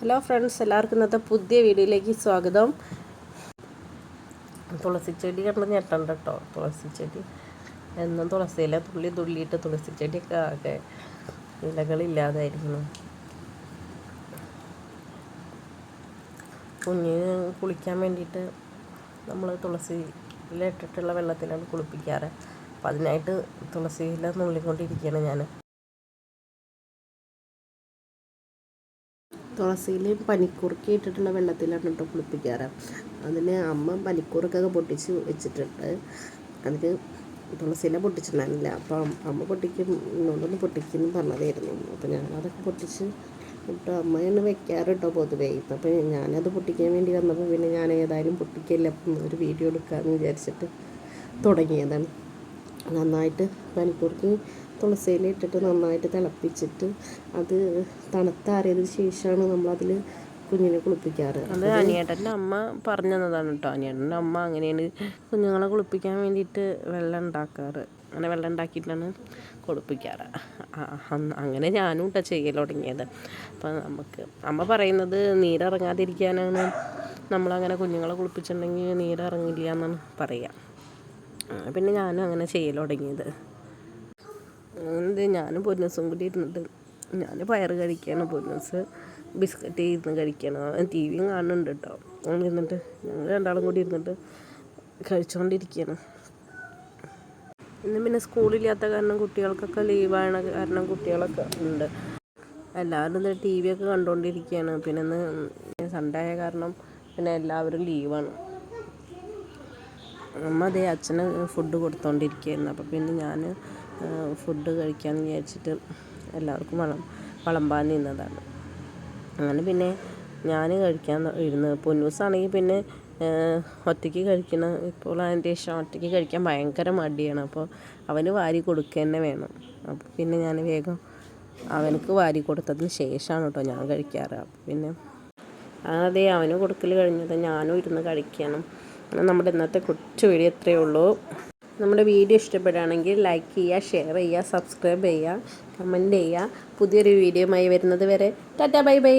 Hello friends എല്ലാവർക്കും ഇന്നത്തെ പുതിയ വീഡിയോയിലേക്ക് സ്വാഗതം. തുളസി ചെടി കണ്ട് ഞെട്ടണ്ട കേട്ടോ തുളസി ചെടി. എന്നും തുളസിയില തുള്ളി തുള്ളിയിട്ട് തുളസി ചെടിയൊക്കെ ആകെ ഇലകളില്ലാതായിരിക്കുന്നു. കുഞ്ഞിന് കുളിക്കാൻ വേണ്ടിയിട്ട് നമ്മൾ തുളസിയിലിട്ടിട്ടുള്ള വെള്ളത്തിലാണ് കുളിപ്പിക്കാറ്. അപ്പം അതിനായിട്ട് തുളസിയില നുള്ളിക്കൊണ്ടിരിക്കുകയാണ് ഞാൻ തുളസിയിലയും പനിക്കൂർക്ക ഇട്ടിട്ടുള്ള വെള്ളത്തിലാണ് കേട്ടോ കുളിപ്പിക്കാറ്. അതിന് അമ്മ പനിക്കൂർക്കൊക്കെ പൊട്ടിച്ച് വെച്ചിട്ടുണ്ട്. അതിന് തുളസിയില പൊട്ടിച്ചിട്ടുണ്ടായിരുന്നില്ല. അപ്പം അമ്മ പൊട്ടിക്കും ഇന്നോണ്ടൊന്ന് പൊട്ടിക്കുന്നു പറഞ്ഞതായിരുന്നു. അപ്പം ഞാനതൊക്കെ പൊട്ടിച്ച് കേട്ടോ അമ്മയാണ് വെക്കാറ് കേട്ടോ പൊതുവേ. ഇപ്പം അപ്പം ഞാനത് പൊട്ടിക്കാൻ വേണ്ടി വന്നപ്പോൾ പിന്നെ ഞാൻ ഏതായാലും പൊട്ടിക്കില്ല ഒരു വീഡിയോ എടുക്കാമെന്ന് വിചാരിച്ചിട്ട് തുടങ്ങിയതാണ്. നന്നായിട്ട് പനിക്കൂർക്ക് തുളസിയില ഇട്ടിട്ട് നന്നായിട്ട് തിളപ്പിച്ചിട്ട് അത് തണുത്താറിയതിന് ശേഷമാണ് നമ്മളതിൽ കുഞ്ഞിനെ കുളിപ്പിക്കാറ്. അത് അനിയേട്ടന്റെ അമ്മ പറഞ്ഞു തന്നതാണ് കേട്ടോ. അനിയേട്ടന്റെ അമ്മ അങ്ങനെയാണ് കുഞ്ഞുങ്ങളെ കുളിപ്പിക്കാൻ വേണ്ടിയിട്ട് വെള്ളം ഉണ്ടാക്കാറ്. അങ്ങനെ വെള്ളം ഉണ്ടാക്കിയിട്ടാണ് കുളിപ്പിക്കാറ് അങ്ങനെ ഞാനും കേട്ടോ ചെയ്യൽ തുടങ്ങിയത്. അപ്പം നമുക്ക് അമ്മ പറയുന്നത് നീരിറങ്ങാതിരിക്കാനാണ്. നമ്മളങ്ങനെ കുഞ്ഞുങ്ങളെ കുളിപ്പിച്ചിട്ടുണ്ടെങ്കിൽ നീരിറങ്ങില്ല എന്നാണ് പറയുക പിന്നെ ഞാനും അങ്ങനെ ചെയ്യൽ തുടങ്ങിയത്. എന്ത് ഞാനും പൊന്നസും കൂടി ഇരുന്നിട്ട് ഞാൻ പയറ് കഴിക്കുകയാണ് പൊന്നസ്. ബിസ്ക്കറ്റ് ഇരുന്ന് കഴിക്കണം. ടി വിയും കാണുന്നുണ്ട് കേട്ടോ അങ്ങനെ ഇരുന്നിട്ട് ഞങ്ങൾ രണ്ടാളും കൂടി ഇരുന്നിട്ട് കഴിച്ചുകൊണ്ടിരിക്കുകയാണ് ഇന്ന് പിന്നെ സ്കൂളില്ലാത്ത കാരണം കുട്ടികൾക്കൊക്കെ ലീവാണ് കാരണം കുട്ടികളൊക്കെ ഉണ്ട്. എല്ലാവരും ഇന്ന് ടി വി ഒക്കെ കണ്ടുകൊണ്ടിരിക്കുകയാണ് പിന്നെ ഇന്ന് സൺഡേ ആയ കാരണം പിന്നെ എല്ലാവരും ലീവാണ്. അമ്മ അതേ അച്ഛന് ഫുഡ് കൊടുത്തോണ്ടിരിക്കുകയായിരുന്നു. അപ്പോൾ പിന്നെ ഞാൻ ഫുഡ് കഴിക്കാമെന്ന് വിചാരിച്ചിട്ട് എല്ലാവർക്കും വളം വിളമ്പാൻ നിന്നതാണ്. അങ്ങനെ പിന്നെ ഞാൻ കഴിക്കാൻ ഇരുന്ന് പൊന്നൂസാണെങ്കിൽ പിന്നെ ഒറ്റയ്ക്ക് കഴിക്കണം ഇപ്പോൾ അതിന്റെ ഇഷ്ടം ഒറ്റയ്ക്ക് കഴിക്കാൻ ഭയങ്കര മടിയാണ്. അപ്പോൾ അവന് വാരി കൊടുക്കുക തന്നെ വേണം. അപ്പോൾ പിന്നെ ഞാൻ വേഗം അവനക്ക് വാരി കൊടുത്തതിന് ശേഷമാണ് കേട്ടോ ഞാൻ കഴിക്കാറ്. അപ്പോൾ പിന്നെ അതെ അവന് കൊടുക്കൽ കഴിഞ്ഞത് ഞാനും ഇരുന്ന് കഴിക്കണം. നമ്മുടെ ഇന്നത്തെ കൊച്ചു വീഡിയോ ഇത്രയേ ഉള്ളൂ. നമ്മുടെ വീഡിയോ ഇഷ്ടപ്പെടുകയാണെങ്കിൽ ലൈക്ക് ചെയ്യുക ഷെയർ ചെയ്യുക സബ്സ്ക്രൈബ് ചെയ്യുക കമന്റ് ചെയ്യുക. പുതിയൊരു വീഡിയോയുമായി വരുന്നത് വരെ ടാറ്റാ ബൈ ബൈ